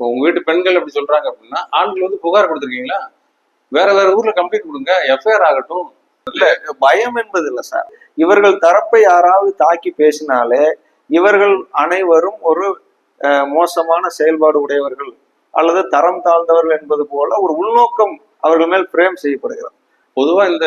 இப்போ உங்க வீட்டு பெண்கள் அப்படி சொல்றாங்க அப்படின்னா ஆண்கள் வந்து புகார் கொடுத்துருக்கீங்களா? வேற வேற ஊர்ல கம்ப்ளைண்ட் கொடுங்க எஃப்ஐஆர் ஆகட்டும். பயம் என்பது இல்லை சார் இவர்கள் தரப்பை யாராவது தாக்கி பேசினாலே இவர்கள் அனைவரும் ஒரு மோசமான செயல்பாடு உடையவர்கள் அல்லது தரம் தாழ்ந்தவர்கள் என்பது போல ஒரு உள்நோக்கம் அவர்கள் மேல் பிரேம் செய்யப்படுகிறது. பொதுவா இந்த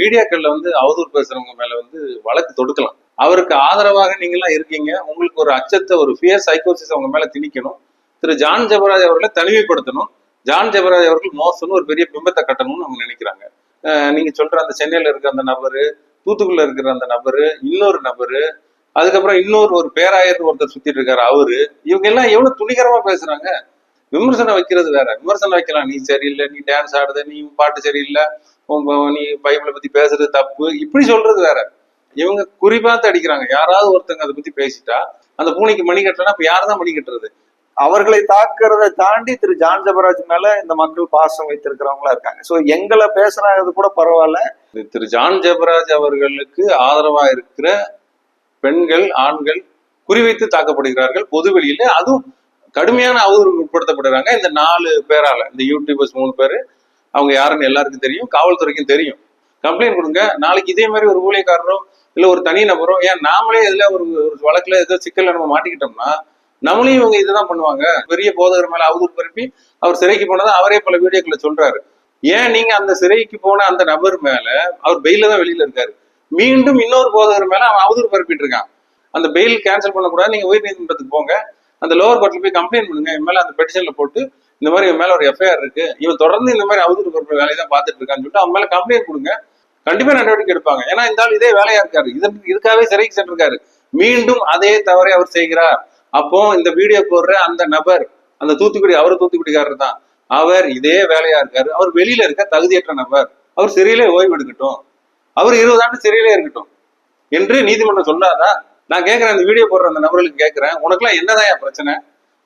மீடியாக்கள்ல வந்து அவதூறு பேசுறவங்க மேல வந்து வழக்கு தொடுக்கலாம். அவருக்கு ஆதரவாக நீங்களாம் இருக்கீங்க உங்களுக்கு ஒரு அச்சத்தை ஒரு ஃபியர் சைக்கோசிஸ் அவங்க மேல திணிக்கணும். திரு ஜான் ஜெபராஜ் அவர்களை தனிமைப்படுத்தணும். ஜான் ஜெபராஜ் அவர்கள் மோசம்னு ஒரு பெரிய பிம்பத்தை கட்டணும்னு அவங்க நினைக்கிறாங்க. அஹ் நீங்க சொல்ற அந்த சென்னையில இருக்கிற அந்த நபரு தூத்துக்குள்ள இருக்கிற அந்த நபரு இன்னொரு நபரு அதுக்கப்புறம் இன்னொரு ஒரு பேராயர் ஒருத்தர் சுத்திட்டு இருக்காரு அவரு. இவங்க எல்லாம் எவ்வளவு துணிகரமா பேசுறாங்க? விமர்சனம் வைக்கிறது வேற. விமர்சனம் வைக்கலாம். நீ சரியில்லை நீ டான்ஸ் ஆடுது நீ பாட்டு சரியில்லை உன் நீ பைபிளை பத்தி பேசுறது தப்பு. இப்படி சொல்றது வேற. இவங்க குறிப்பாத்து அடிக்கிறாங்க. யாராவது ஒருத்தங்க அதை பத்தி பேசிட்டா அந்த பூனைக்கு மணி கட்டலன்னா இப்ப யார் தான் மணி கட்டுறது? அவர்களை தாக்குறதை தாண்டி திரு ஜான் ஜபராஜ் மேல இந்த மக்கள் பாசம் வைத்திருக்கிறவங்களா இருக்காங்க. சோ எங்களை பேசுறாங்க கூட பரவாயில்ல. திரு ஜான் ஜெபராஜ் அவர்களுக்கு ஆதரவா இருக்கிற பெண்கள் ஆண்கள் குறிவைத்து தாக்கப்படுகிறார்கள் பொதுவெளியில அதுவும் கடுமையான அவதூறுக்கு உட்படுத்தப்படுறாங்க. இந்த நாலு பேரால இந்த யூடியூபர்ஸ் மூணு பேரு அவங்க யாருன்னு எல்லாருக்கும் தெரியும் காவல்துறைக்கும் தெரியும். கம்ப்ளைண்ட் கொடுங்க. நாளைக்கு இதே மாதிரி ஒரு ஊழியக்காரரோ இல்ல ஒரு தனி நபரோ ஏன் நாமளே இதுல ஒரு ஒரு வழக்குல ஏதோ சிக்கலில் நம்ம மாட்டிக்கிட்டோம்னா நம்மளையும் இவங்க இதுதான் பண்ணுவாங்க. பெரிய போதகர் மேல அவதூறு பரப்பி அவர் சிறைக்கு போனதை அவரே பல வீடியோக்களை சொல்றாரு. ஏன் நீங்க அந்த சிறைக்கு போன அந்த நபர் மேல அவர் பெயில தான் வெளியில இருக்காரு. மீண்டும் இன்னொரு போதகர் மேல அவன் அவதூறு பரப்பிட்டு இருக்கான். அந்த பெயில் கேன்சல் பண்ணக்கூடாது நீங்க உயர் நீதிமன்றத்துக்கு போங்க. அந்த லோவர் கோர்ட்ல போய் கம்ப்ளைண்ட் பண்ணுங்க. இவன் மேல அந்த பெட்டிஷன்ல போட்டு இந்த மாதிரி இவன் மேல ஒரு எஃப்ஐஆர் இருக்கு. இவன் தொடர்ந்து இந்த மாதிரி அவதூறு பரப்புற வேலையை தான் பார்த்துட்டு இருக்கான்னு சொல்லிட்டு அவன் மேல கம்ப்ளைண்ட் கொடுங்க. கண்டிப்பா நடவடிக்கை எடுப்பாங்க. ஏன்னா இந்த ஆள் இதே வேலையா இருக்காரு. இதற்கு இதுக்காகவே சிறைக்கு சென்றிருக்காரு. மீண்டும் அதே தவறை அவர் செய்கிறார். அப்போ இந்த வீடியோ போடுற அந்த நபர் அந்த தூத்துக்குடி அவர் தூத்துக்குடிக்காரர் தான். அவர் இதே வேலையா இருக்காரு. அவர் வெளியில இருக்க தகுதியற்ற நபர். அவர் சிறையிலே ஓய்வு எடுக்கட்டும். அவர் இருபது ஆண்டு சிறையிலே இருக்கட்டும். என்று நீதிமன்றம் சொல்லாதா நான் கேட்கிறேன் இந்த வீடியோ போடுற அந்த நபர்களுக்கு கேட்கிறேன் உனக்குலாம் என்னதான் பிரச்சனை?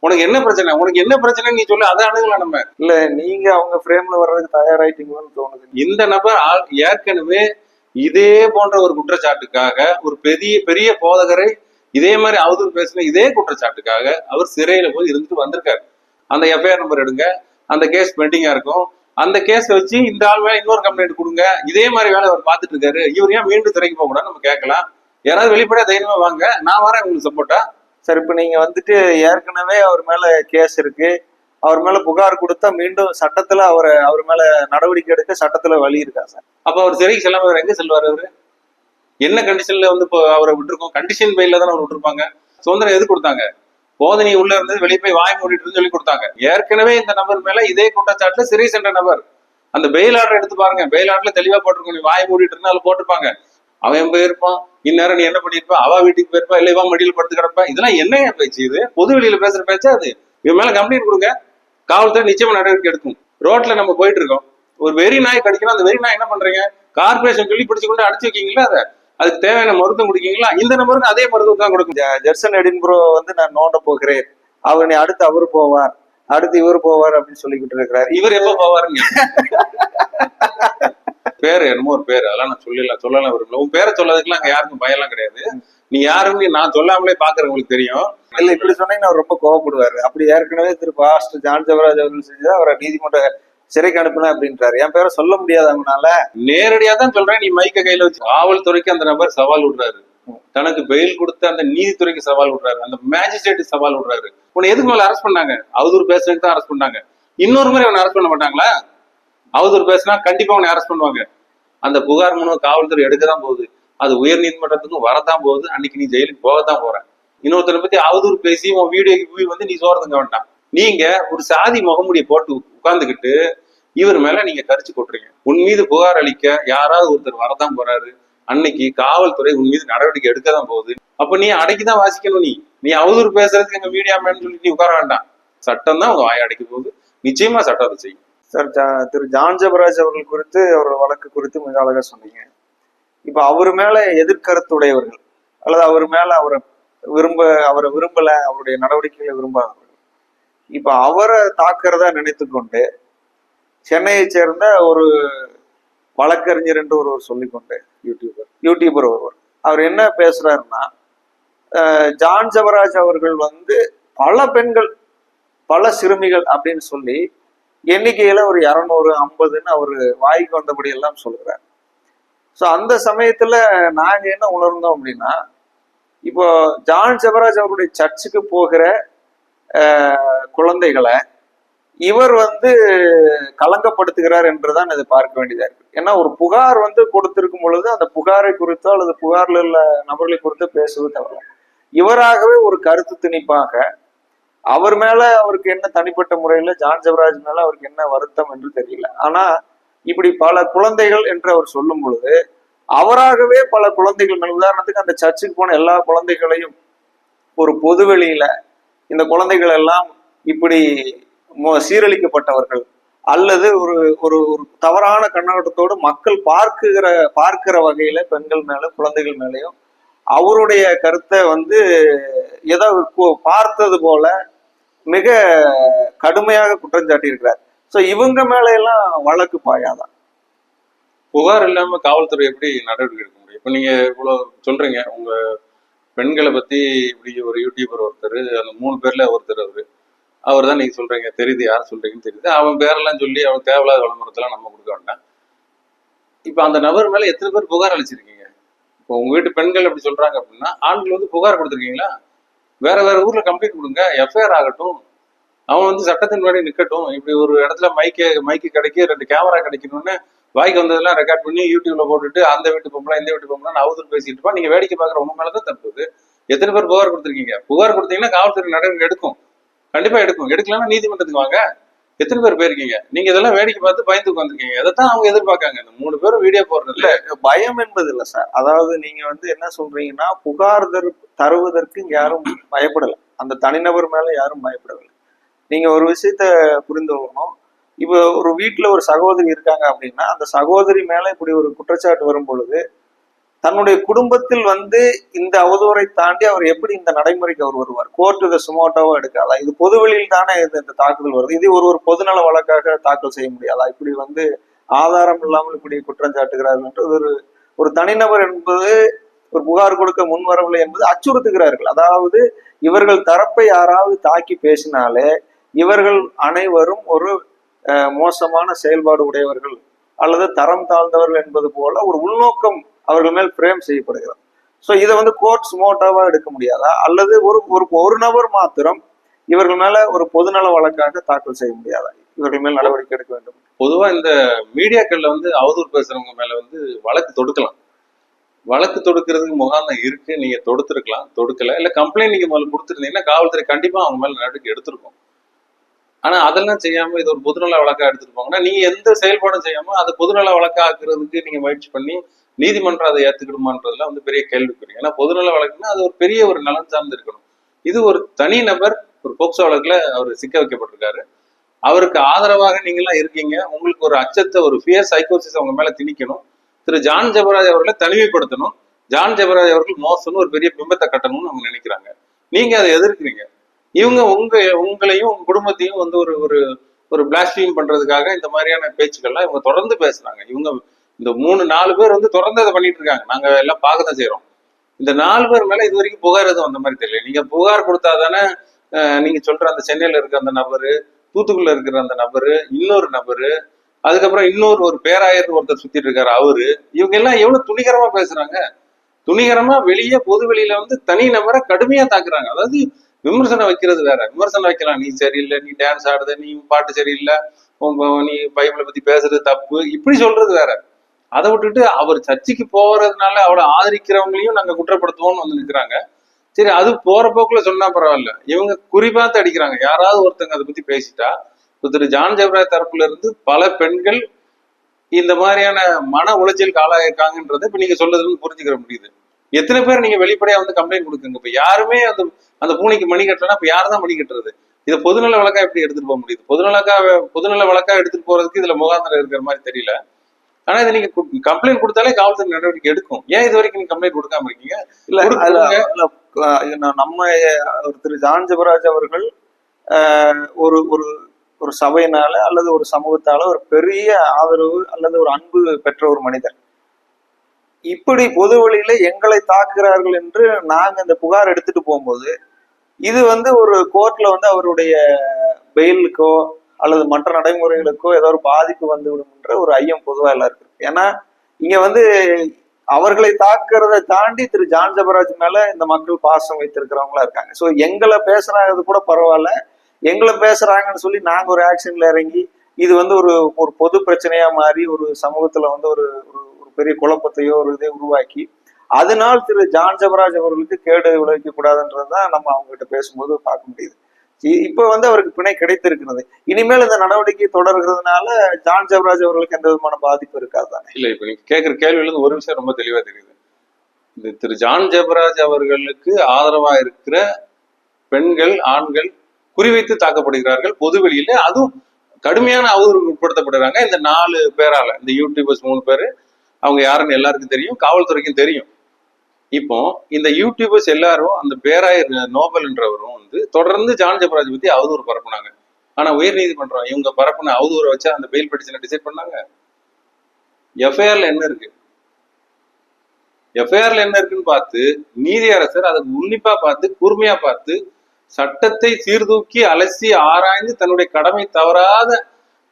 உனக்கு என்ன பிரச்சனை? உனக்கு என்ன பிரச்சனை நீ சொல்லு அதை அணுகலாம் நம்ம. இல்ல நீங்க அவங்க ஃப்ரேம்ல வர்றதுக்கு தயாராயிட்டீங்களோன்னு தோணுது. இந்த நபர் ஏற்கனவே இதே போன்ற ஒரு குற்றச்சாட்டுக்காக ஒரு பெரிய பெரிய போதகரை இதே மாதிரி அவதூறு பேசின இதே குற்றச்சாட்டுக்காக அவர் சிறையில போய் இருந்துட்டு வந்திருக்காரு. அந்த எஃப்ஐஆர் நம்பர் எடுங்க அந்த கேஸ் பெண்டிங்கா இருக்கும். அந்த கேஸ் வச்சு இந்த ஆள் மேல இன்னொரு கம்ப்ளைண்ட் கொடுங்க. இதே மாதிரி வேலை அவர் பார்த்துட்டு இருக்காரு. இவர் ஏன் மீண்டும் சிறைக்கு போக கூடாது நம்ம கேட்கலாம். யாராவது வெளிப்படையா தைரியமா வாங்க. நான் வரேன் உங்களுக்கு சப்போர்ட்டா சரி இப்ப நீங்க வந்துட்டு ஏற்கனவே அவர் மேல கேஸ் இருக்கு. அவர் மேல புகார் கொடுத்தா மீண்டும் சட்டத்துல அவரை அவர் மேல நடவடிக்கை எடுக்க சட்டத்துல வழி இருக்கா சார்? அப்ப அவர் சிறைக்கு செல்லாம எங்க செல்வார் அவரு? என்ன கண்டிஷன்ல வந்து இப்போ அவரை விட்டுருக்கோம்? கண்டிஷன் பெயில தான் அவர் விட்டுருப்பாங்க. சுதந்திரம் எது கொடுத்தாங்க? போதனை உள்ள இருந்தது வெளியே போய் வாய் மூடிட்டு சொல்லி கொடுத்தாங்க. ஏற்கனவே இந்த நபர் மேல இதே குற்றச்சாட்டுல சிறை சென்ற நபர். அந்த பெயில் ஆர்டர் எடுத்து பாருங்க. பெயில் ஆர்டர்ல தெளிவா போட்டிருக்கோம். நீ வாய் மூடிட்டு இருந்தாலும் போட்டிருப்பாங்க. அவன் போயிருப்பான் இந்நேரம் நீ என்ன பண்ணிருப்ப அவ வீட்டுக்கு போயிருப்பா. இல்ல இவன் மடியில் படுத்து கிடப்பா. இதெல்லாம் என்ன பேச்சு இது? பொது வெளியில பேசுற பேச்சா அது? இவன் மேல கம்ப்ளைண்ட் கொடுங்க. காவல்துறை நிச்சயமா நடவடிக்கை எடுக்கும். ரோட்ல நம்ம போயிட்டு இருக்கோம். ஒரு வெறி நாய் கடிக்கணும். அந்த வெறி நாய் என்ன பண்றீங்க? கார்பரேஷன் சொல்லி பிடிச்சு கொண்டு அடிச்சு வைக்கீங்களா அதை? அதுக்கு தேவையான மருத்துவம் குடிக்கீங்களா? இந்த நம்பருக்கு அதே மருத்துவம் தான் கொடுக்கும் ஜெர்சன் எடின்புரோ வந்து நான் நோண்ட போகிறேன். அவர் நீ அடுத்து அவர் போவார். அடுத்து இவர் போவார் அப்படின்னு சொல்லிக்கிட்டு இருக்கிறாரு. இவர் எப்ப போவாருங்க? பேரு என்னமோ ஒரு பேரு. அதெல்லாம் நான் சொல்லல சொல்லலாம் விரும்பல உன் பேரை சொல்லதுக்குலாம் அங்க யாருக்கும் பயம்லாம் கிடையாது. நீ யாருன்னு நான் சொல்லாமலே பாக்குறவங்களுக்கு தெரியும். இல்ல இப்படி சொன்னீங்கன்னா அவர் ரொம்ப கோவப்படுவாரு. அப்படி ஏற்கனவே திரு பாஸ்டர் ஜான் ஜெவராஜ் அவர்கள் செஞ்சு அவரை நீதிமன்ற சிறைக்கு அனுப்புனேன் அப்படின்றாரு. என் பேரை சொல்ல முடியாது அவனால. நேரடியா தான் சொல்றேன். நீ மைக்க கையில வச்சு காவல்துறைக்கு அந்த நபர் சவால் விடுறாரு. தனக்கு பெயில் கொடுத்த அந்த நீதித்துறைக்கு சவால் விடுறாரு. அந்த மேஜிஸ்ட்ரேட் சவால் விடுறாரு. உன்னை எதுக்கு மேல அரெஸ்ட் பண்ணாங்க? அவதூறு பேசுறதுக்கு தான் அரெஸ்ட் பண்ணாங்க. இன்னொரு முறை அவனை அரெஸ்ட் பண்ண மாட்டாங்களா? அவதூறு பேசினா கண்டிப்பா அவனை அரெஸ்ட் பண்ணுவாங்க. அந்த புகார் மனு காவல்துறை எடுக்க தான் போகுது. அது உயர் நீதிமன்றத்துக்கும் வரதான் போகுது. அன்னைக்கு நீ ஜெயிலுக்கு போகத்தான் போற. இன்னொருத்தரை பத்தி அவதூறு பேசி உன் வீடியோக்கு வந்து நீ சோறதுங்க வேண்டாம். நீங்க ஒரு சாதி முகமுடியை போட்டு உட்கார்ந்துகிட்டு இவர் மேல நீங்க கரிச்சு கொட்டுறீங்க. உன் மீது புகார் அளிக்க யாராவது ஒருத்தர் வரதான் போறாரு. அன்னைக்கு காவல்துறை உன் மீது நடவடிக்கை எடுக்க தான் போகுது. அப்ப நீ அடைக்கிதான் வாசிக்கணும் நீ. நீ அவதூறு பேசுறதுக்கு எங்க மீடியா மேன் சொல்லி நீ உட்கார வேண்டாம். சட்டம் தான் உங்க வாயை அடைக்க போகுது. நிச்சயமா சட்டம் அதை செய்யும். சார் திரு ஜான் அவர்கள் குறித்து அவரோட வழக்கு குறித்து மிக அழகா சொன்னீங்க. இப்ப அவர் மேல எதிர்கருத்துடையவர்கள் அல்லது அவர் மேல அவரை விரும்ப அவரை விரும்பல அவருடைய நடவடிக்கைகளை விரும்பாதவர்கள் இப்ப அவரை தாக்குறதா நினைத்து கொண்டு சென்னையை சேர்ந்த ஒரு வழக்கறிஞர் என்று ஒருவர் சொல்லிக்கொண்டு யூடியூபர் யூடியூபர் ஒருவர். அவர் என்ன பேசுறாருன்னா ஜான் ஜவராஜ் அவர்கள் வந்து பல பெண்கள் பல சிறுமிகள் அப்படின்னு சொல்லி எண்ணிக்கையில ஒரு இரநூறு ஐம்பதுன்னு அவர் வாய்க்கு வந்தபடி எல்லாம் சொல்கிறார் ஸோ அந்த சமயத்துல நாங்க என்ன உணர்ந்தோம் அப்படின்னா இப்போ ஜான் ஜவராஜ் அவருடைய சர்ச்சுக்கு போகிற குழந்தைகளை இவர் வந்து கலங்கப்படுத்துகிறார் என்றுதான் இதை பார்க்க வேண்டியதா இருக்கு. ஏன்னா ஒரு புகார் வந்து கொடுத்திருக்கும் பொழுது அந்த புகாரை குறித்தோ அல்லது புகார்ல உள்ள நபர்களை குறித்தோ பேசுவது தவறலாம் இவராகவே ஒரு கருத்து திணிப்பாக அவர் மேல அவருக்கு என்ன தனிப்பட்ட முறையில ஜான் ஜவராஜ் மேல அவருக்கு என்ன வருத்தம் என்று தெரியல. ஆனா இப்படி பல குழந்தைகள் என்று அவர் சொல்லும் பொழுது அவராகவே பல குழந்தைகள் மேல் உதாரணத்துக்கு அந்த சர்ச்சுக்கு போன எல்லா குழந்தைகளையும் ஒரு பொதுவெளியில இந்த குழந்தைகள் எல்லாம் இப்படி சீரழிக்கப்பட்டவர்கள் அல்லது ஒரு ஒரு ஒரு தவறான கண்ணோட்டத்தோடு மக்கள் பார்க்குகிற பார்க்கிற வகையில பெண்கள் மேல குழந்தைகள் மேலேயும் அவருடைய கருத்தை வந்து ஏதோ கு- பார்த்தது போல மிக கடுமையாக குற்றம் சாட்டியிருக்கிறார். ஸோ இவங்க மேல எல்லாம் வழக்கு பாயாதான் புகார் இல்லாம காவல்துறை எப்படி நடவடிக்கை எடுக்க முடியும்? இப்ப நீங்க இவ்வளவு சொல்றீங்க. உங்க பெண்களை பத்தி இப்படி ஒரு யூடியூபர் ஒருத்தர் அந்த மூணு பேர்ல ஒருத்தர் அவரு. அவர் தான் நீங்க சொல்றீங்க தெரியுது யார் சொல்றீங்கன்னு தெரியுது. அவன் பேரெல்லாம் சொல்லி அவன் தேவையில்லாத விளம்பரத்தெல்லாம் நம்ம கொடுக்க வேண்டாம். இப்ப அந்த நபர் மேல எத்தனை பேர் புகார் அளிச்சிருக்கீங்க? இப்போ உங்க வீட்டு பெண்கள் அப்படி சொல்றாங்க அப்படின்னா ஆண்கள் வந்து புகார் கொடுத்துருக்கீங்களா? வேற வேற ஊர்ல கம்ப்ளைண்ட் கொடுங்க எஃப்ஐஆர் ஆகட்டும். அவன் வந்து சட்டத்தின் முன்னாடி நிக்கட்டும். இப்படி ஒரு இடத்துல மைக்கு மைக்கு கிடைக்க ரெண்டு கேமரா கிடைக்கணும்னு வாய்க்கு வந்ததெல்லாம் ரெக்கார்ட் பண்ணி யூடியூப்ல போட்டுட்டு அந்த வீட்டு பொம்பளை இந்த வீட்டு பொம்பளை அவதூறு பேசிட்டு இருப்பான். நீங்க வேடிக்கை பாக்குற உங்க மேலதான் தப்பு. எத்தனை பேர் புகார் கொடுத்துருக்கீங்க? புகார் கொடுத்தீங்கன்னா காவல்துறை நடவடிக்கை எடுக்கும். கண்டிப்பா எடுக்கும். எடுக்கலன்னா நீதிமன்றத்துக்கு வாங்க. எத்தனை பேர் போயிருக்கீங்க? நீங்க இதெல்லாம் வேடிக்கை பார்த்து பயந்து உட்காந்துருக்கீங்க அதைத்தான் அவங்க எதிர்பார்க்காங்க. இந்த மூணு பேரும் வீடியோ போடுறது இல்ல பயம் என்பது இல்லை சார் அதாவது நீங்க வந்து என்ன சொல்றீங்கன்னா புகார் தருவதற்கு யாரும் பயப்படல. அந்த தனிநபர் மேல யாரும் பயப்படவில்லை. நீங்க ஒரு விஷயத்த புரிந்து கொள்ளணும். இப்போ ஒரு வீட்டுல ஒரு சகோதரி இருக்காங்க அப்படின்னா அந்த சகோதரி மேல இப்படி ஒரு குற்றச்சாட்டு வரும் பொழுது தன்னுடைய குடும்பத்தில் வந்து இந்த அவதூறை தாண்டி அவர் எப்படி இந்த நடைமுறைக்கு அவர் வருவார்? கோர்ட்டு இதை சுமோட்டோவா எடுக்காதா இது பொதுவெளியில் தானே இது இந்த தாக்குதல் வருது. இது ஒரு ஒரு பொதுநல வழக்காக தாக்கல் செய்ய முடியாதா? இப்படி வந்து ஆதாரம் இல்லாமல் இப்படி குற்றம் சாட்டுகிறார்கள் என்று ஒரு ஒரு தனிநபர் என்பது ஒரு புகார் கொடுக்க முன் வரவில்லை என்பது அச்சுறுத்துகிறார்கள். அதாவது இவர்கள் தரப்பை யாராவது தாக்கி பேசினாலே இவர்கள் அனைவரும் ஒரு மோசமான செயல்பாடு உடையவர்கள் அல்லது தரம் தாழ்ந்தவர்கள் என்பது போல ஒரு உள்நோக்கம் அவர்கள் மேல் பிரேம் செய்யப்படுகிறது. ஸோ இதை வந்து கோர்ட்ஸ் மோட்டோவா எடுக்க முடியாதா? அல்லது ஒரு ஒரு ஒரு நபர் மாத்திரம் இவர்கள் மேல ஒரு பொதுநல வழக்காக தாக்கல் செய்ய முடியாதா? இவர்கள் மேல் நடவடிக்கை எடுக்க வேண்டும். பொதுவா இந்த மீடியாக்கள்ல வந்து அவதூறு பேசுறவங்க மேல வந்து வழக்கு தொடுக்கலாம். வழக்கு தொடுக்கிறதுக்கு முகாந்தம் இருக்கு நீங்க தொடுத்திருக்கலாம். தொடுக்கல. இல்ல கம்ப்ளைண்ட் நீங்க முதல்ல கொடுத்துருந்தீங்கன்னா காவல்துறை கண்டிப்பா அவங்க மேல நடவடிக்கை எடுத்திருக்கும். ஆனா அதெல்லாம் செய்யாம இது ஒரு பொதுநல வழக்கா எடுத்துட்டு போங்கன்னா நீங்க எந்த செயல்பாடும் செய்யாம அதை பொதுநல வழக்கா ஆக்குறதுக்கு நீங்க முயற்சி பண்ணி நீதிமன்றம் அதை ஏத்துக்கிடுமான்றதுலாம் வந்து பெரிய கேள்விக்குறி. ஏன்னா பொதுநல வழக்குன்னா அது ஒரு பெரிய ஒரு நலன் சார்ந்து இருக்கணும். இது ஒரு தனி நபர் ஒரு போக்சோ வழக்குல அவர் சிக்க வைக்கப்பட்டிருக்காரு. அவருக்கு ஆதரவாக நீங்களாம் இருக்கீங்க. உங்களுக்கு ஒரு அச்சத்தை ஒரு ஃபியர் சைக்கோசிஸ் அவங்க மேல திணிக்கணும். திரு. ஜான் ஜெபராஜ் அவர்களை தனிமைப்படுத்தணும். ஜான் ஜெபராஜ் அவர்கள் மோசம்னு ஒரு பெரிய பிம்பத்தை கட்டணும்னு அவங்க நினைக்கிறாங்க. நீங்க அதை எதிர்க்கிறீங்க. இவங்க உங்க உங்களையும் உங்க குடும்பத்தையும் வந்து ஒரு ஒரு ஒரு பிளாஸ்டியம் பண்றதுக்காக இந்த மாதிரியான பேச்சுக்கள்லாம் இவங்க தொடர்ந்து பேசுறாங்க. இவங்க இந்த மூணு நாலு பேர் வந்து தொடர்ந்து அதை பண்ணிட்டு இருக்காங்க. நாங்க எல்லாம் பார்க்க தான் செய்யறோம் இந்த நாலு பேர் மேல இது வரைக்கும் புகார் எதுவும் அந்த மாதிரி தெரியல. நீங்க புகார் கொடுத்தா தானே நீங்க சொல்ற அந்த சென்னையில இருக்கிற அந்த நபரு தூத்துக்குள்ள இருக்கிற அந்த நபரு இன்னொரு நபரு அதுக்கப்புறம் இன்னொரு ஒரு பேராயர் ஒருத்தர் சுத்திட்டு இருக்காரு அவரு. இவங்க எல்லாம் எவ்வளவு துணிகரமா பேசுறாங்க? துணிகரமா வெளியே பொது வெளியில வந்து தனி நபரை கடுமையா தாக்குறாங்க. அதாவது விமர்சனம் வைக்கிறது வேற. விமர்சனம் வைக்கலாம். நீ சரியில்லை நீ டான்ஸ் ஆடுறது நீ பாட்டு சரியில்லை நீ பைபிளை பத்தி பேசுறது தப்பு இப்படி சொல்றது வேற. அதை விட்டுட்டு அவர் சர்ச்சைக்கு போறதுனால அவளை ஆதரிக்கிறவங்களையும் நாங்க குற்றப்படுத்துவோம்னு வந்து நிக்கிறாங்க. சரி அது போற போக்குல சொன்னா பரவாயில்ல. இவங்க குறிபாத்து அடிக்கிறாங்க. யாராவது ஒருத்தங்க அதை பத்தி பேசிட்டா இப்போ திரு ஜான் ஜெப்ராய் தரப்புல இருந்து பல பெண்கள் இந்த மாதிரியான மன உளைச்சலுக்கு ஆளாயிருக்காங்கன்றத இப்ப நீங்க சொல்றதுன்னு புரிஞ்சுக்கிற முடியுது. எத்தனை பேர் நீங்க வெளிப்படையா வந்து கம்ப்ளைண்ட் கொடுக்குங்க? இப்ப யாருமே அந்த அந்த பூனைக்கு மணி கட்டலன்னா இப்ப யார் தான் மணி கட்டுறது? இதை பொதுநல வழக்கா எப்படி எடுத்துட்டு போக முடியுது? பொதுநலக்கா பொதுநல வழக்கா எடுத்துட்டு போறதுக்கு இதுல முகாந்திரம் இருக்கிற மாதிரி தெரியல. ஆனா இது நீங்க கம்ப்ளைண்ட் கொடுத்தாலே காவல்துறை நடவடிக்கை எடுக்கும். ஏன் இது வரைக்கும் நீங்க கம்ப்ளைண்ட் கொடுக்காம இருக்கீங்க? இல்ல நம்ம ஒரு திரு. ஜான் ஜெபராஜ் அவர்கள் ஒரு ஒரு ஒரு சபையினால அல்லது ஒரு சமூகத்தால ஒரு பெரிய ஆதரவு அல்லது ஒரு அன்பு பெற்ற ஒரு மனிதர். இப்படி பொது வழியில எங்களை தாக்குகிறார்கள் என்று நாங்க இந்த புகார் எடுத்துட்டு போகும்போது இது வந்து ஒரு கோர்ட்ல வந்து அவருடைய பெயிலுக்கோ அல்லது மற்ற நடைமுறைகளுக்கோ ஏதோ ஒரு பாதிப்பு வந்து விடும்ன்ற ஒரு ஐயம் பொதுவாக எல்லாருக்கும் இருக்கு. ஏன்னா இங்க வந்து அவர்களை தாக்குறத தாண்டி திரு ஜான் ஜபராஜ் மேல இந்த மக்கள் பாசம் வைத்திருக்கிறவங்களா இருக்காங்க. ஸோ எங்களை பேசுறாங்கிறது கூட பரவாயில்ல. எங்களை பேசுறாங்கன்னு சொல்லி நாங்க ஒரு ஆக்ஷன்ல இறங்கி இது வந்து ஒரு ஒரு பொது பிரச்சனையா மாறி ஒரு சமூகத்துல வந்து ஒரு ஒரு ஒரு பெரிய குழப்பத்தையோ ஒரு இதை உருவாக்கி அதனால் திரு ஜான் ஜபராஜ் அவர்களுக்கு கேடு விளைவிக்க கூடாதுன்றதுதான் நம்ம அவங்ககிட்ட பேசும்போது பார்க்க முடியுது. இப்ப வந்து அவருக்கு பிணை கிடைத்திருக்கிறது. இனிமேல் இந்த நடவடிக்கை தொடர்கிறதுனால ஜான் ஜவராஜ் அவர்களுக்கு எந்த விதமான பாதிப்பு இருக்காது தானே? இல்ல இப்ப நீங்க கேக்குற கேள்வியில ஒரு விஷயம் ரொம்ப தெளிவா தெரியுது. இந்த திரு ஜான் ஜெபராஜ் அவர்களுக்கு ஆதரவா இருக்கிற பெண்கள் ஆண்கள் குறிவைத்து தாக்கப்படுகிறார்கள் பொதுவெளியில அதுவும் கடுமையான அவதூறு உட்படுத்தப்படுறாங்க இந்த நாலு பேரால இந்த யூடியூபர்ஸ் மூணு பேரு அவங்க யாருன்னு எல்லாருக்கும் தெரியும் காவல்துறைக்கும் தெரியும். இப்போ இந்த யூடியூபர்ஸ் எல்லாரும் அந்த பேராயர் நோபல்ன்றவரும் வந்து தொடர்ந்து ஜான் ஜபராஜ் பத்தி அவதூறு பரப்புனாங்க. ஆனா உயர் நீதிமன்றம் இவங்க பரப்புன அவதூறை வச்சா அந்த பெயில் பெட்டிஷனை டிசைட் பண்ணாங்க? எஃப்ஐஆர்ல என்ன இருக்கு? எஃப்ஐஆர்ல என்ன இருக்குன்னு பார்த்து நீதியரசர் அதை உன்னிப்பா பார்த்து கூர்மையா பார்த்து சட்டத்தை சீர்தூக்கி அலசி ஆராய்ந்து தன்னுடைய கடமை தவறாத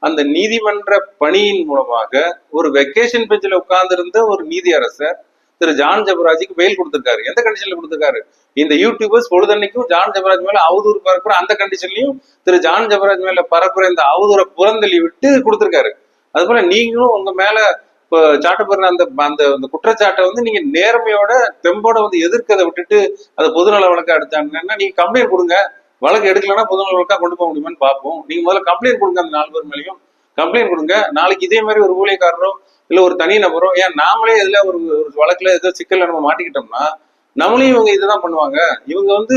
அந்த நீதிமன்ற பணியின் மூலமாக ஒரு வெக்கேஷன் பெஞ்சில் உட்கார்ந்திருந்த ஒரு நீதியரசர் திரு ஜான் ஜபராஜுக்கு பெயில் கொடுத்திருக்காரு. எந்த கண்டிஷன்ல கொடுத்திருக்காரு? இந்த யூடியூபர்ஸ் பொழுதன்னைக்கும் ஜான் ஜபராஜ் மேல அவதூறு பரப்புற அந்த கண்டிஷன்லயும் திரு ஜான் ஜபராஜ் மேல பரப்புற இந்த அவதூரை புறந்தள்ளி விட்டு கொடுத்திருக்காரு. அது போல நீங்களும் உங்க மேல இப்போ சாட்டப்படுற அந்த அந்த அந்த குற்றச்சாட்டை வந்து நீங்க நேர்மையோட தெம்போட வந்து எதிர்க்கதை விட்டுட்டு அதை பொதுநல வழக்கா எடுத்தாங்கன்னா நீங்க கம்ப்ளைண்ட் கொடுங்க. வழக்கு எடுக்கலன்னா பொதுநல வழக்கா கொண்டு போக முடியுமான்னு பார்ப்போம். நீங்க முதல்ல கம்ப்ளைண்ட் கொடுங்க அந்த நாலு பேர் மேலேயும். கம்ப்ளைண்ட் கொடுங்க. நாளைக்கு இதே மாதிரி ஒரு ஊழியக்காரரும் இல்லை ஒரு தனி நபரோ ஏன் நாமளே இதில் ஒரு ஒரு வழக்கில் ஏதோ சிக்கலில் நம்ம மாட்டிக்கிட்டோம்னா நம்மளையும் இவங்க இதுதான் பண்ணுவாங்க. இவங்க வந்து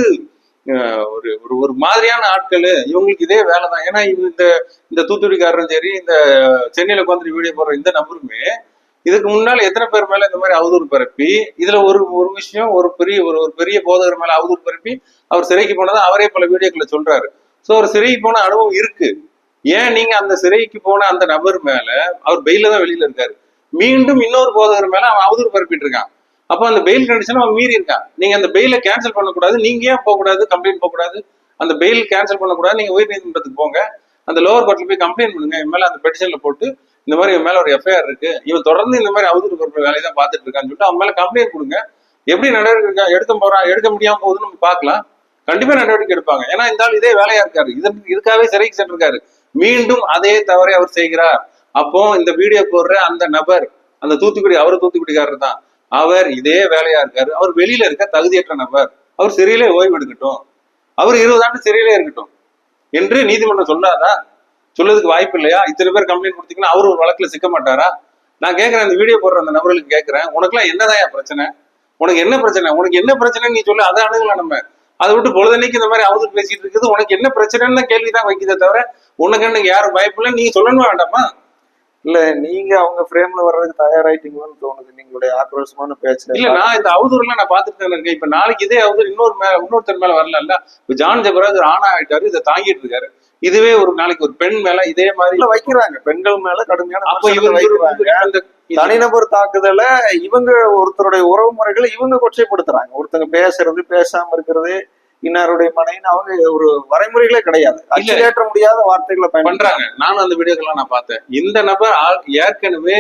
ஒரு ஒரு ஒரு மாதிரியான ஆட்கள். இவங்களுக்கு இதே வேலை தான் ஏன்னா இவங்க இந்த இந்த தூத்துக்குடிக்காரரும் சரி இந்த சென்னையில் உட்காந்து வீடியோ போடுற இந்த நபருமே இதுக்கு முன்னால் எத்தனை பேர் மேல இந்த மாதிரி அவதூறு பரப்பி இதுல ஒரு ஒரு விஷயம் ஒரு பெரிய ஒரு ஒரு பெரிய போதகர் மேல அவதூறு பரப்பி அவர் சிறைக்கு போனதை அவரே பல வீடியோக்களை சொல்றாரு. ஸோ அவர் சிறைக்கு போன அனுபவம் இருக்கு. ஏன் நீங்க அந்த சிறைக்கு போன அந்த நபர் மேல அவர் பெயில தான் வெளியில இருக்காரு. மீண்டும் இன்னொரு போதகர் மேல அவன் அவதூறு பரப்பிட்டு இருக்கான். அப்போ அந்த பெயில் கண்டிஷன் அவன் மீறி இருக்கான். நீங்க அந்த பெயில கேன்சல் பண்ணக்கூடாது. நீங்க ஏன் போகக்கூடாது? கம்ப்ளைண்ட் போகக்கூடாது. அந்த பெயில் கேன்சல் பண்ணக்கூடாது. நீங்க உயர் நீதிமன்றத்துக்கு போங்க. அந்த லோவர் கோர்ட்ல போய் கம்ப்ளைண்ட் பண்ணுங்க. என் மேல அந்த பெட்டிஷன்ல போட்டு இந்த மாதிரி இவன் மேல ஒரு எஃப்ஐஆர் இருக்கு. இவன் தொடர்ந்து இந்த மாதிரி அவதூறு பரப்புற வேலையை தான் பார்த்துட்டு இருக்கான்னு சொல்லிட்டு அவன் மேல கம்ப்ளைண்ட் கொடுங்க. எப்படி நடவடிக்கை எடுக்க- எடுக்க போறான்? எடுக்க முடியாம போகுதுன்னு நம்ம பார்க்கலாம். கண்டிப்பா நடவடிக்கை எடுப்பாங்க. ஏன்னா இந்த ஆள் இதே வேலையா இருக்காரு. இதற்கு இதுக்காகவே சிறைக்கு சென்றிருக்காரு. மீண்டும் அதே தவறை அவர் செய்கிறார். அப்போ இந்த வீடியோ போடுற அந்த நபர் அந்த தூத்துக்குடி அவர் தூத்துக்குடிக்காரர் தான். அவர் இதே வேலையா இருக்காரு. அவர் வெளியில இருக்க தகுதியற்ற நபர். அவர் சிறையிலே ஓய்வு எடுக்கட்டும். அவர் இருபது ஆண்டு சிறையிலே இருக்கட்டும். என்று நீதிமன்றம் சொல்லாதா சொல்லதுக்கு வாய்ப்பு இல்லையா? இத்தனை பேர் கம்ப்ளைண்ட் கொடுத்தீங்கன்னா அவர் ஒரு வழக்குல சிக்க மாட்டாரா? நான் கேட்கறேன் அந்த வீடியோ போடுற அந்த நபர்களுக்கு கேட்கறேன். உனக்குலாம் என்னதான் பிரச்சனை? உனக்கு என்ன பிரச்சனை? உனக்கு என்ன பிரச்சனை நீ சொல்லு. அதை அணுகலாம் நம்ம. அதை விட்டு பொழுதன்னைக்கு இந்த மாதிரி அவதூறு பேசிட்டு இருக்குது. உனக்கு என்ன பிரச்சனைன்னு கேள்விதான் வைக்கிறதே தவிர உனக்கு என்ன யாரும் பயப்பில்லை நீங்க சொல்லணுமா வேண்டாமா? இல்ல நீங்க அவங்க ஃப்ரேம்ல வர்றதுக்கு தயாராயிட்டீங்களோன்னு தோணுது. நீங்களுடைய ஆக்ரோஷமான பேச்சு இல்ல நான் இந்த அவதூறுலாம் நான் பார்த்துட்டு தான் இருக்கேன். இப்ப நாளைக்கு இதே அவதூறு இன்னொரு மேல இன்னொருத்தர் மேல வரல இப்ப ஜான் ஜபராஜ் ஆனா ஆயிட்டாரு இதை தாங்கிட்டு இருக்காரு. இதுவே ஒரு நாளைக்கு ஒரு பெண் மேல இதே மாதிரி இல்ல, வைக்கிறாங்க. பெண்கள் மேல கடுமையான அப்ப அந்த தனிநபர் தாக்குதல இவங்க ஒருத்தருடைய உறவு முறைகளை இவங்க கொச்சைப்படுத்துறாங்க. ஒருத்தங்க பேசுறது பேசாம இருக்கிறது இன்னாருடைய மனைன்னு அவங்க ஒரு வரைமுறைகளே கிடையாது. அச்சிலேற்ற முடியாத வார்த்தைகளை பண்றாங்க. நானும் அந்த வீடியோக்கெல்லாம் நான் பார்த்தேன். இந்த நபர் ஏற்கனவே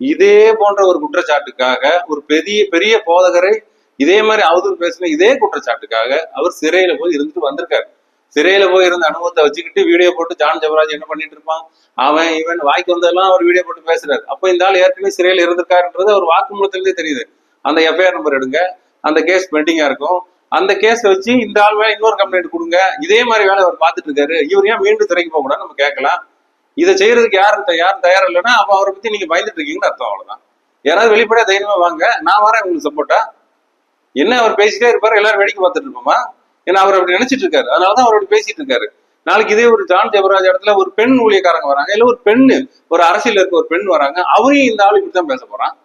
இதே போன்ற ஒரு குற்றச்சாட்டுக்காக ஒரு பெரிய பெரிய போதகரை இதே மாதிரி அவதூறு பேசின இதே குற்றச்சாட்டுக்காக அவர் சிறையில போய் இருந்துட்டு வந்திருக்காரு. சிறையில போய் இருந்த அனுபவத்தை வச்சுக்கிட்டு வீடியோ போட்டு ஜான் ஜபராஜ் என்ன பண்ணிட்டு இருப்பான்? அவன் இவன் வாய்க்கு வந்ததெல்லாம் அவர் வீடியோ போட்டு பேசுறாரு. அப்போ இந்த ஆள் ஏற்கனவே சிறையில இருந்திருக்காருன்றது அவர் வாக்குமூலத்திலே தெரியுது. அந்த எஃப்ஐஆர் நம்பர் எடுங்க. அந்த கேஸ் பெண்டிங்கா இருக்கும். அந்த கேஸ் வச்சு இந்த ஆள் மேல இன்னொரு கம்ப்ளைண்ட் கொடுங்க. இதே மாதிரி வேலை அவர் பார்த்துட்டு இருக்காரு. இவர் ஏன் மீண்டும் திரைக்கு போக கூடாது நம்ம கேட்கலாம். இதை செய்யறதுக்கு யாரும் த- யாரும் தயார் இல்லைன்னா அப்ப அவரை பத்தி நீங்க பயந்துட்டு இருக்கீங்கன்னு அர்த்தம் அவ்வளவுதான். யாராவது வெளிப்படையா தைரியமா வாங்க. நான் வரேன் உங்களுக்கு சப்போர்ட்டா என்ன அவர் பேசிட்டே இருப்பாரு? எல்லாரும் வேடிக்கை பார்த்துட்டு இருப்போமா? ஏன்னா அவர் அப்படி நினைச்சிட்டு இருக்காரு. அதனாலதான் அவர் அப்படி பேசிட்டு இருக்காரு. நாளைக்கு இதே ஒரு ஜான் ஜெபராஜ் இடத்துல ஒரு பெண் ஊழியக்காரங்க வராங்க. இல்ல ஒரு பெண்ணு ஒரு அரசியல் இருக்க ஒரு பெண் வராங்க. அவரையும் இந்த ஆளு இப்படித்தான் பேச போறான்.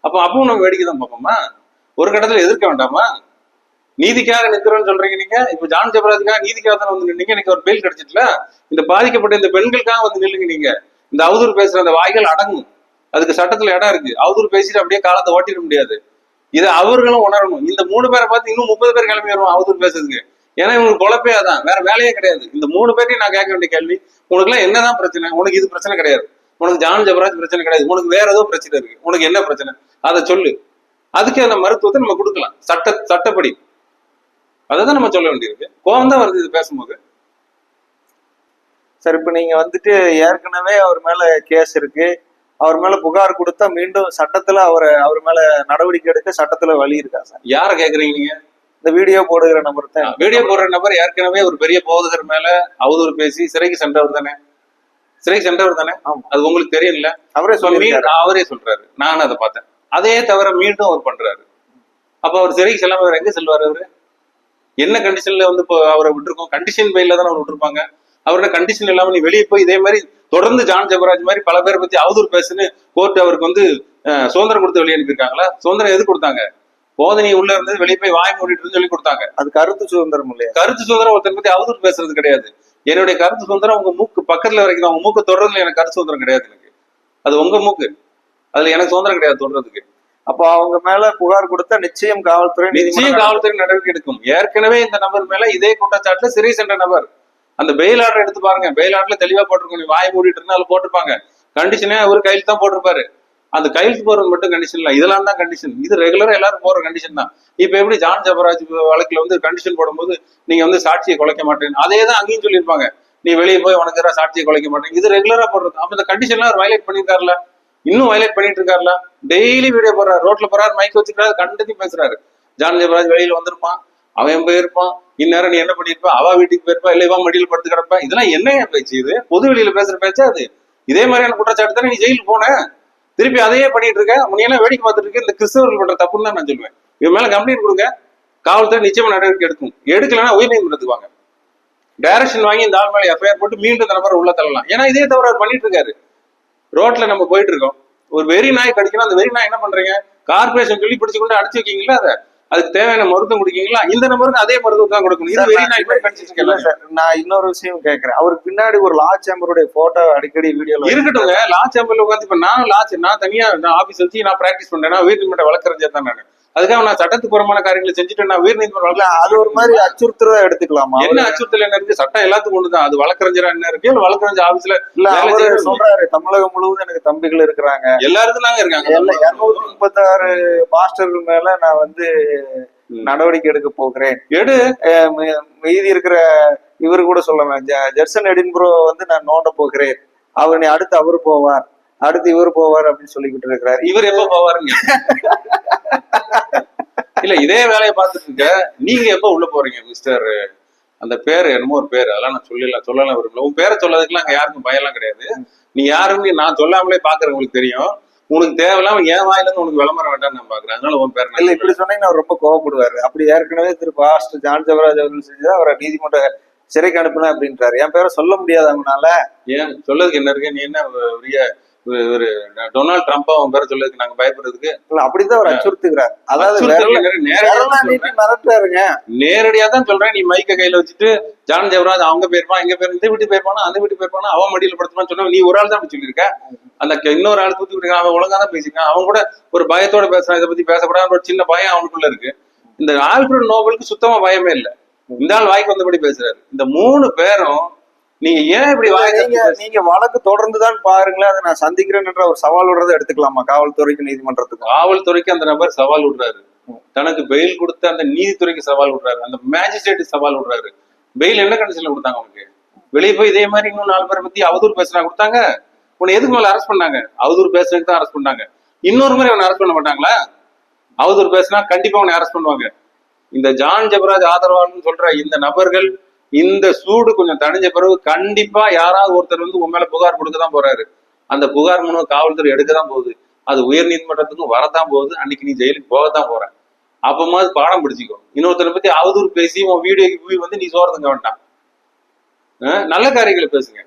அப்ப அப்பவும் நம்ம வேடிக்கை தான் பார்ப்போமா? ஒரு கட்டத்துல எதிர்க்க வேண்டாமா? நீதிக்காக நிக்கிறோம்னு சொல்றீங்க நீங்க? இப்ப ஜான் ஜபராஜுக்காக நீதிக்காக தானே வந்து நின்னீங்க? எனக்கு ஒரு பெயில் கிடைச்சிட்டுல. இந்த பாதிக்கப்பட்ட இந்த பெண்களுக்காக வந்து நில்லுங்க நீங்க. இந்த அவதூறு பேசுற அந்த வாய்கள் அடங்கும். அதுக்கு சட்டத்துல இடம் இருக்கு. அவதூறு பேசிட்டு அப்படியே காலத்தை ஓட்டிட முடியாது. இதை அவர்களும் உணரணும். இந்த மூணு பேரை பார்த்து இன்னும் முப்பது பேர் கிளம்பி வருவோம் அவதூறு பேசுறதுக்கு. ஏன்னா இவங்களுக்கு குழப்பே அதான். வேற வேலையே கிடையாது. இந்த மூணு பேர்ட்டையும் நான் கேட்க வேண்டிய கேள்வி உனக்கு எல்லாம் என்னதான் பிரச்சனை? உனக்கு இது பிரச்சனை கிடையாது. உனக்கு ஜான் ஜபராஜ் பிரச்சனை கிடையாது. உனக்கு வேற ஏதோ பிரச்சனை இருக்கு. உனக்கு என்ன பிரச்சனை? அதை சொல்லு. அதுக்கு அந்த மருத்துவத்தை நம்ம கொடுக்கலாம். சட்ட சட்டப்படி. அதை தான் நம்ம சொல்ல வேண்டியிருக்கு. கோவம் தான் வருது இது பேசும்போது. சார் இப்ப நீங்க வந்துட்டு ஏற்கனவே அவர் மேல கேஸ் இருக்கு. அவர் மேல புகார் கொடுத்தா மீண்டும் சட்டத்துல அவரை அவர் மேல நடவடிக்கை எடுக்க சட்டத்துல வழி இருக்கா சார்? யாரை கேக்குறீங்க நீங்க? இந்த வீடியோ போடுகிற நபர் தான். வீடியோ போடுற நபர் ஏற்கனவே ஒரு பெரிய போதகர் மேல அவதூறு பேசி சிறைக்கு சென்றவர் தானே? சிறைக்கு சென்றவர் தானே. அது உங்களுக்கு தெரியல அவரே மீண்டும் அவரே சொல்றாரு. நானும் அதை பார்த்தேன். அதே தவிர மீண்டும் அவர் பண்றாரு. அப்ப அவர் சிறைக்கு செல்லாம எங்க செல்வாரு அவரு? என்ன கண்டிஷன்ல வந்து இப்போ அவரை விட்டுருக்கோம்? கண்டிஷன் பெயில தானே அவர் விட்டுருப்பாங்க. அவரோட கண்டிஷன் இல்லாம நீ வெளியே போய் இதே மாதிரி தொடர்ந்து ஜான் ஜெபராஜ் மாதிரி பல பேரை பத்தி அவதூறு பேசுன்னு கோர்ட் அவருக்கு வந்து சுதந்திரம் கொடுத்து வெளியே அனுப்பியிருக்காங்களா? சுதந்திரம் எது கொடுத்தாங்க? போதனை உள்ள இருந்தது வெளியே போய் வாய் மூடிட்டு சொல்லி கொடுத்தாங்க. அது கருத்து சுதந்திரம் இல்லையா? கருத்து சுதந்திரம் ஒருத்தர் பத்தி அவதூறு பேசுறது கிடையாது. என்னுடைய கருத்து சுதந்திரம் உங்க மூக்கு பக்கத்துல வரைக்கும். உங்க மூக்கு தொடர்றதுல எனக்கு கருத்து சுதந்திரம் கிடையாது எனக்கு. அது உங்க மூக்கு. அதுல எனக்கு சுதந்திரம் கிடையாது தொடர்றதுக்கு அப்போ அவங்க மேல புகார் கொடுத்தா நிச்சயம் காவல்துறை நிச்சயம் காவல்துறை நடவடிக்கை எடுக்கும். ஏற்கனவே இந்த நபர் மேல இதே குற்றச்சாட்டுல சிறை சென்ற நபர். அந்த பெயில் ஆர்டர் எடுத்து பாருங்க. பெயில் ஆர்டர்ல தெளிவா போட்டிருக்கும். நீ வாய் மூடிட்டு இருந்தா அதுல போட்டிருப்பாங்க. கண்டிஷனே அவர் கையில் தான் போட்டிருப்பாரு. அந்த கையெழுத்து போறது மட்டும் கண்டிஷன் இல்ல. இதெல்லாம் தான் கண்டிஷன் இது ரெகுலரா எல்லாரும் போற கண்டிஷன் தான். இப்ப எப்படி ஜான் ஜபராஜ் வழக்குல வந்து கண்டிஷன் போடும்போது நீங்க வந்து சாட்சியை குலைக்க மாட்டேன் அதே தான் அங்கேயும் சொல்லியிருப்பாங்க. நீ வெளியே போய் உனக்கு சாட்சியை குலைக்க மாட்டேன் இது ரெகுலரா போடுறது. அப்ப இந்த கண்டிஷன்லாம் வயலேட் பண்ணிருக்காருல இன்னும் வயலேட் பண்ணிட்டு இருக்காருல? டெய்லி வீடியோ போடுறாரு. ரோட்ல போறாரு மைக் வச்சுக்கிறாரு கண்டதையும் பேசுறாரு. ஜான் ஜெயராஜ் வெளியில வந்திருப்பான். அவன் போயிருப்பான். இந்நேரம் நீ என்ன பண்ணிருப்பா அவ வீட்டுக்கு போயிருப்பா? இல்ல இவன் மடியில் படுத்து கிடப்பா? இதெல்லாம் என்ன பேச்சு இது? பொது வெளியில பேசுற பேச்சா அது? இதே மாதிரியான குற்றச்சாட்டு தானே நீ ஜெயிலுக்கு போன? திருப்பி அதையே பண்ணிட்டு இருக்க? முன்னையெல்லாம் வேடிக்கை பார்த்துட்டு இருக்க? இந்த கிறிஸ்தவர்கள் பண்ற தப்புன்னு தான் நான் சொல்லுவேன். இவன் மேல கம்ப்ளைண்ட் கொடுங்க. காவல்துறை நிச்சயமா நடவடிக்கை எடுக்கும். எடுக்கலைன்னா உயர்நீதிமன்றத்துக்கு வாங்க டைரக்ஷன் வாங்கி இந்த ஆள் மேல எஃப்ஐஆர் போட்டு மீண்டும் இந்த நபரை உள்ள தள்ளலாம். ஏன்னா இதே தவிர அவர் பண்ணிட்டு இருக்காரு. ரோட்ல நம்ம போயிட்டு இருக்கோம் ஒரு வெறி நாய் கடிக்கணும் அந்த வெறி நாய் என்ன பண்றீங்க? கார்பரேஷன் சொல்லி பிடிச்சு கொண்டு அடிச்சு வைக்கீங்களா? அதை அதுக்கு தேவையான மருத்துவம் குடிக்கீங்களா? இந்த நபருக்கு அதே மருத்துவம் தான் கொடுக்கணும். இது வெறி நாய் மாதிரி இருக்கல சார் நான் இன்னொரு விஷயம் கேட்கறேன் அவருக்கு பின்னாடி ஒரு லா சேம்பருடைய போட்டோ அடிக்கடி வீடியோல இருக்கட்டுங்க லா சேம்பர்ல உட்காந்து இப்ப நான் லா நான் தனியா நான் ஆபீஸ் வச்சு நான் பிராக்டிஸ் பண்றேன். நான் உயர்நீதிமன்ற வழக்கறிஞர் தான் நான். அதுக்காக நான் சட்டத்துக்கு புறமான காரியங்களை செஞ்சுட்டு நான் உயர்நீதிமன்ற இல்ல வழக்கு அது ஒரு மாதிரி அச்சுறுத்துறதா எடுத்துக்கலாமா? என்ன அச்சுறுத்தல் என்ன இருக்கு? சட்டம் எல்லாத்துக்கும் ஒண்ணுதான். அது வழக்கறிஞரா என்ன இருக்கு? இல்ல வழக்கறிஞர் ஆபீஸ்ல இல்ல சொல்றாரு தமிழகம் முழுவதும் எனக்கு தம்பிகள் இருக்கிறாங்க. எல்லாருக்கும் தாங்க இருக்காங்க. இருநூத்தி முப்பத்தி ஆறு மாஸ்டர்கள் மேல நான் வந்து. நடவடிக்கை எடுக்க போகிறேன். எடு. மீதி இருக்கிற இவரு கூட சொல்லுவேன் ஜெர்சன் எடின்புரோ வந்து நான் நோண்ட போகிறேன். அவர் நீ அடுத்து அவரு போவார். அடுத்து இவர் போவார் அப்படின்னு சொல்லிக்கிட்டு இருக்கிறாரு. இவர் எப்ப போவாருங்க? இல்ல இதே வேலையை பார்த்துட்டு இருக்க நீங்க எப்ப உள்ள போறீங்க மிஸ்டர் அந்த பேர் என்னமோ ஒரு பேர் அதெல்லாம் நான் சொல்லல சொல்லலாம் விரும்பல. உன் பேரை சொல்லதுக்குலாம் அங்க யாருக்கும் பயம்லாம் கிடையாது. நீ யாருன்னு நான் சொல்லாமலே பாக்குறவங்களுக்கு தெரியும். உனக்கு தேவையில்லாம என் வாயில இருந்து உனக்கு விளம்பரம் வேண்டாம்னு நான் பாக்குறேன் அதனால உன் பேர் இல்ல இப்படி சொன்னீங்கன்னா அவர் ரொம்ப கோவப்படுவாரு. அப்படி ஏற்கனவே திரு பாஸ்டர் ஜான் ஜவராஜ் அவர்கள் செஞ்சதா அவரை நீதிமன்ற சிறைக்கு அனுப்புனேன் அப்படின்றாரு. என் பேரை சொல்ல முடியாது அவங்கனால ஏன்? சொல்லதுக்கு என்ன இருக்கு? நீ என்ன பெரிய ஒரு டொனால்ட் ட்ரம்ப்பா உன் பேரை சொல்லதுக்கு நாங்க பயப்படுறதுக்கு இல்ல அப்படிதான் அவர் அச்சுறுத்துகிறார். அதாவது? நேரடியா தான் சொல்றேன். நீ மைக்க கையில வச்சுட்டு ஜான் ஜெவராஜ் அவங்க போயிருப்பான் இங்க பேர் இந்த வீட்டு போயிருப்பானா அந்த வீட்டு போயிருப்பானா அவன் மடியில படுத்துப்பான்னு சொன்னா நீ ஒரு ஆள் தான் சொல்லியிருக்க. அந்த இன்னொரு ஆள் தூக்கி விட்டுருக்கான் அவன் ஒழுங்கா தான் பேசியிருக்கான். அவன் கூட ஒரு பயத்தோட பேசுறான் இதை பத்தி பேசக்கூடாது ஒரு சின்ன பயம் அவனுக்குள்ள இருக்கு. இந்த ஆல்ஃபிரட் நோபலுக்கு சுத்தமா பயமே இல்ல. இந்த ஆள் வாய்க்கு வந்தபடி பேசுறாரு. இந்த மூணு பேரும் நீங்க ஏன் இப்படி நீங்க வழக்கு தொடர்ந்து தான் பாருங்களேன். அதை நான் சந்திக்கிறேன் என்ற ஒரு சவால் விடுறதை எடுத்துக்கலாமா? காவல்துறைக்கு நீதிமன்றத்துக்கு. காவல்துறைக்கு அந்த நபர் சவால் விடுறாரு. தனக்கு பெயில் கொடுத்த அந்த நீதித்துறைக்கு சவால் விடுறாரு. அந்த மேஜிஸ்ட்ரேட் சவால் விடுறாரு. பெயில் என்ன கண்டிஷன்ல கொடுத்தாங்க அவனுக்கு? வெளியே போய் இதே மாதிரி இன்னும் நாலு பேரை பத்தி அவதூறு பேசுனா கொடுத்தாங்க? உன்னை எதுக்கு மேல அரெஸ்ட் பண்ணாங்க? அவதூறு பேசுறதுக்கு தான் அரெஸ்ட் பண்ணாங்க. இன்னொரு மாதிரி அவனை அரெஸ்ட் பண்ண மாட்டாங்களா? அவதூறு பேசினா கண்டிப்பா அவனை அரெஸ்ட் பண்ணுவாங்க. இந்த ஜான் ஜெபராஜ் ஆதரவாளர்னு சொல்ற இந்த நபர்கள் இந்த சூடு கொஞ்சம் தணிஞ்ச பிறகு கண்டிப்பா யாராவது ஒருத்தர் வந்து உன் மேல புகார் கொடுக்க தான் போறாரு. அந்த புகார் மனு காவல்துறை எடுக்க தான் போகுது. அது உயர் நீதிமன்றத்துக்கும் வரதான் போகுது. அன்னைக்கு நீ ஜெயிலுக்கு போகத்தான் போற. அப்பமாவது பாடம் பிடிச்சிக்கோ இன்னொருத்தரை பத்தி அவதூறு பேசி உன் வீடியோக்கு போய் வந்து நீ சோறதுங்க வேண்டாம். நல்ல காரியங்களை பேசுங்க.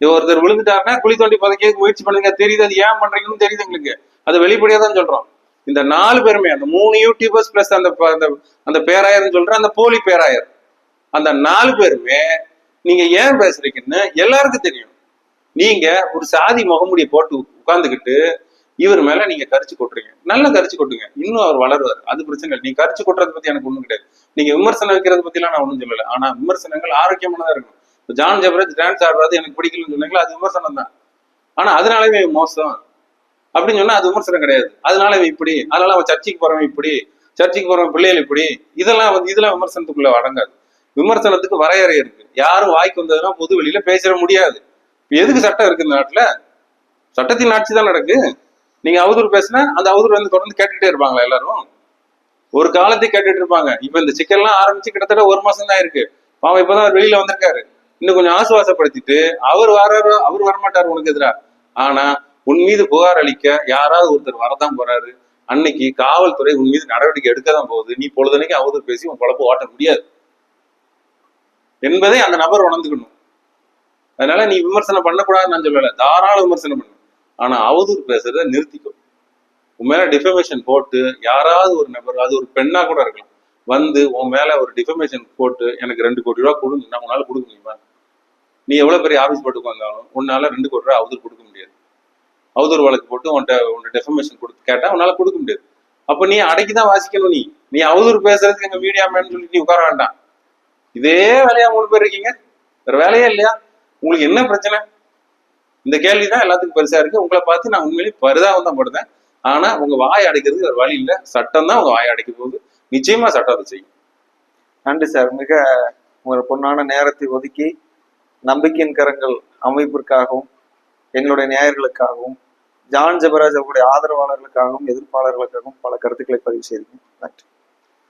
இது ஒருத்தர் விழுந்துட்டாருன்னா குழி தோண்டி பதைக்க முயற்சி பண்ணுங்க. தெரியுது அது ஏன் பண்றீங்கன்னு தெரியுது எங்களுக்கு. அது வெளிப்படையா தான் சொல்றோம். இந்த நாலு பேருமே அந்த மூணு யூடியூபர்ஸ் பிளஸ் அந்த அந்த அந்த பேராயர்னு சொல்ற அந்த போலி பேராயர். அந்த நாலு பேருமே நீங்க ஏன் பேசுறீங்கன்னு எல்லாருக்கும் தெரியும். நீங்க ஒரு சாதி முகமுடியை போட்டு உட்கார்ந்துகிட்டு இவர் மேல நீங்க கரிச்சு கொட்டுறீங்க. நல்லா கரிச்சு கொட்டுங்க. இன்னும் அவர் வளருவார். அது பிரச்சனை இல்லை. நீங்க கரிச்சு கொட்டுறத பத்தி எனக்கு ஒண்ணும் கிடையாது. நீங்க விமர்சனம் வைக்கிறத பத்தி எல்லாம் நான் ஒண்ணும் சொல்லல. ஆனா விமர்சனங்கள் ஆரோக்கியமானதா இருக்கும் ஜான் ஜபரேஜ் டான்ஸ் ஆடுறது எனக்கு பிடிக்கலன்னு சொன்னீங்களா? அது விமர்சனம் தான். ஆனா அதனாலவே மோசம். அப்படின்னு சொன்னா அது விமர்சனம் கிடையாது. அதனால இவன் இப்படி. அதனால அவன் சர்ச்சைக்கு போறவன் இப்படி. சர்ச்சைக்கு போறவன் பிள்ளைகள் இப்படி. இதெல்லாம் வந்து இதெல்லாம் விமர்சனத்துக்குள்ள அடங்காது. விமர்சனத்துக்கு வரையறை இருக்கு. யாரும் வாய்க்கு வந்ததுன்னா பொது வெளியில பேசிட முடியாது. இப்ப எதுக்கு சட்டம் இருக்கு இந்த நாட்டுல? சட்டத்தின் ஆட்சி தான் நடக்கு. நீங்க அவதூறு பேசினா அந்த அவதூறு வந்து தொடர்ந்து கேட்டுக்கிட்டே இருப்பாங்களா எல்லாரும்? ஒரு காலத்தை கேட்டுட்டு இருப்பாங்க. இப்ப இந்த சிக்கல்லாம் ஆரம்பிச்சு கிட்டத்தட்ட ஒரு மாசம் தான் இருக்கு. அவன் இப்பதான் அவர் வெளியில வந்திருக்காரு. இன்னும் கொஞ்சம் ஆசுவாசப்படுத்திட்டு அவர் வராரு அவர் வரமாட்டாரு உனக்கு எதிரா? ஆனா உன் மீது புகார் அளிக்க யாராவது ஒருத்தர் வரதான் போறாரு. அன்னைக்கு காவல்துறை உன் மீது நடவடிக்கை எடுக்க தான் போகுது. நீ பொழுதுனைக்கு அவதூறு பேசி உன் குழப்ப ஓட்ட முடியாது. என்பதை அந்த நபர் உணர்ந்துக்கணும். அதனால நீ விமர்சனம் பண்ணக்கூடாதுன்னு நான் சொல்லல. தாராள விமர்சனம் பண்ணு. ஆனா அவதூறு பேசுறத நிறுத்திக்கோ. உன் மேல டிஃபமேஷன் போட்டு யாராவது ஒரு நபர் அது ஒரு பெண்ணா கூட இருக்கலாம். வந்து உன் மேல ஒரு டிஃபமேஷன் போட்டு எனக்கு ரெண்டு கோடி ரூபா கொடுங்க நான் உன்னால கொடுக்க முடியுமா? நீ எவ்வளவு பெரிய ஆபீஸ் போட்டுக்கு வந்தாலும் உன்னால ரெண்டு கோடி ரூபா அவதூறு கொடுக்க முடியாது. அவதூறு வழக்கு போட்டு உன்கிட்ட உன்கிட்ட டெஃபமேஷன் கொடுத்து கேட்டா உன்னால கொடுக்க முடியாது. அப்ப நீ அடைக்குதான் வாசிக்கணும் நீ. நீ அவதூறு பேசுறதுக்கு எங்க மீடியா மேன் சொல்லி நீ உட்கார வேண்டாம். இதே வேலையா மூணு பேர் இருக்கீங்க? வேற வேலையே இல்லையா? உங்களுக்கு என்ன பிரச்சனை? இந்த கேள்விதான் எல்லாத்துக்கும் பெருசா இருக்கு. உங்களை பார்த்து நான் உண்மையிலேயே பரிதாபம் தான் படுத்தேன் ஆனா உங்க வாய் அடைக்கிறதுக்கு ஒரு வழி இல்லை. சட்டம் தான் உங்க வாய் அடைக்க போகுது. நிச்சயமா சட்டம் அதை செய்யும். நன்றி சார். மிக உங்கள் பொண்ணான நேரத்தை ஒதுக்கி நம்பிக்கையின் கரங்கள் அமைப்பிற்காகவும் எங்களுடைய நேயர்களுக்காகவும் ஜான் ஜபராஜ் அவருடைய ஆதரவாளர்களுக்காகவும் எதிர்ப்பாளர்களுக்காகவும் பல கருத்துக்களை பதிவு செய்தீங்க நன்றி.